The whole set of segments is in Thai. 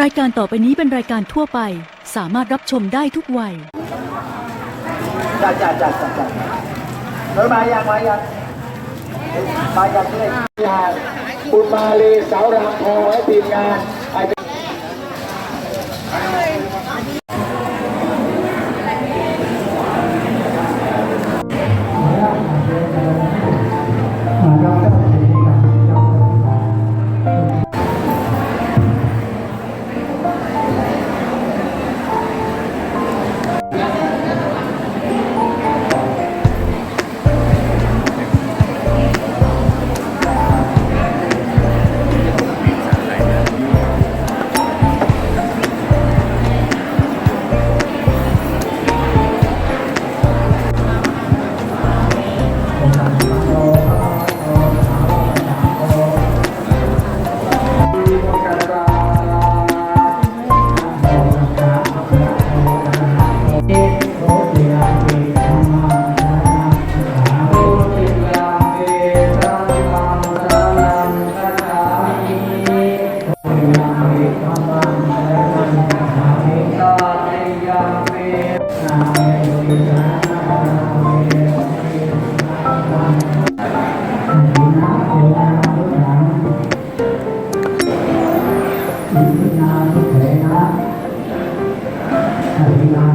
รายการต่อไปนี้เป็นรายการทั่วไป สามารถรับชมได้ทุกวัย จัดจัดจัดจัดจัดเฮ้ยมายังมายังมายังที่ไหนงานบุญมาลีสาวรำทองและทีมงานไอ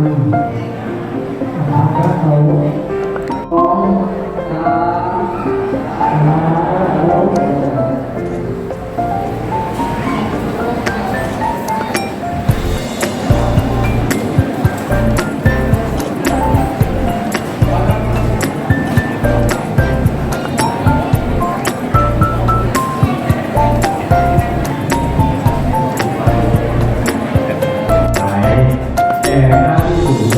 เป็น 嗯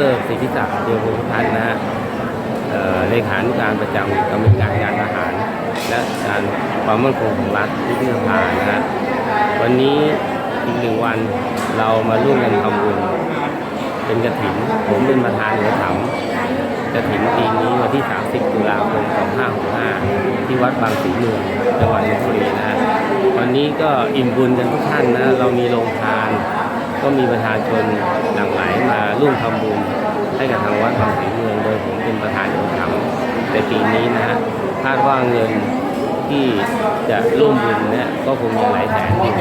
ผมดรศิริศักดิ์เดียวภูมิพัฒน์นะฮะเเลขานุการประจำกรรมการการทหาร และการความมั่นคงของรัฐที่พิพานะฮะวันนี้อีกหนึ่งวันเรามาร่วมกันทำบุญเป็นกระถิ่นผมเป็นประธานหัวถังกระถิ่นปีนี้วันที่ 30 ตุลาคม 2565 ที่วัดบางสีเมืองจังหวัดลบบุรีนะฮะวันนี้ก็อิ่มบุญกันทุกท่านนะเรามีโรงทาน ก็มีประชาชนหลั่งไหลมาร่วมทำบุญให้กับทางวัดบางสีเมืองโดยผมเป็นประธานองค์ธรรมในปีนี้นะฮะคาดว่าเงินที่จะร่วมบุญเนี่ยก็คงมีหลายแสนอยู่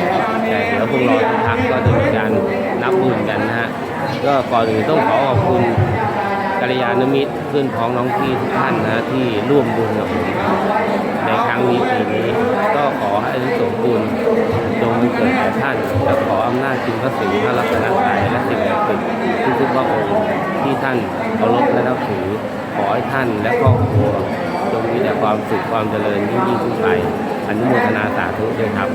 แต่เดี๋ยวพวกเรอทุกทักก็จะมีการนับบุญกันนะฮะก็ก่อนอื่นต้องขอขอบคุณ กัลยาณมิตรเพื่อนพ้องน้องพี่ทุกท่านนะที่ร่วมบุญกับผมในครั้งนี้ปีนี้ ก็ขอให้ทุสมบุญจงเกิดแก่ท่านและขออำนาจจิงพระศรีพระรัตนตรัยและสิ่งศักดิ์สิทธิ์ทุกๆพระองค์ที่ท่านเคารพและนับถือขอให้ท่านและครอบครัวจงมีแต่ความสุขความเจริญยิ่งยิ่งขึ้นไปอนุโมทนาสาธุด้วยครับ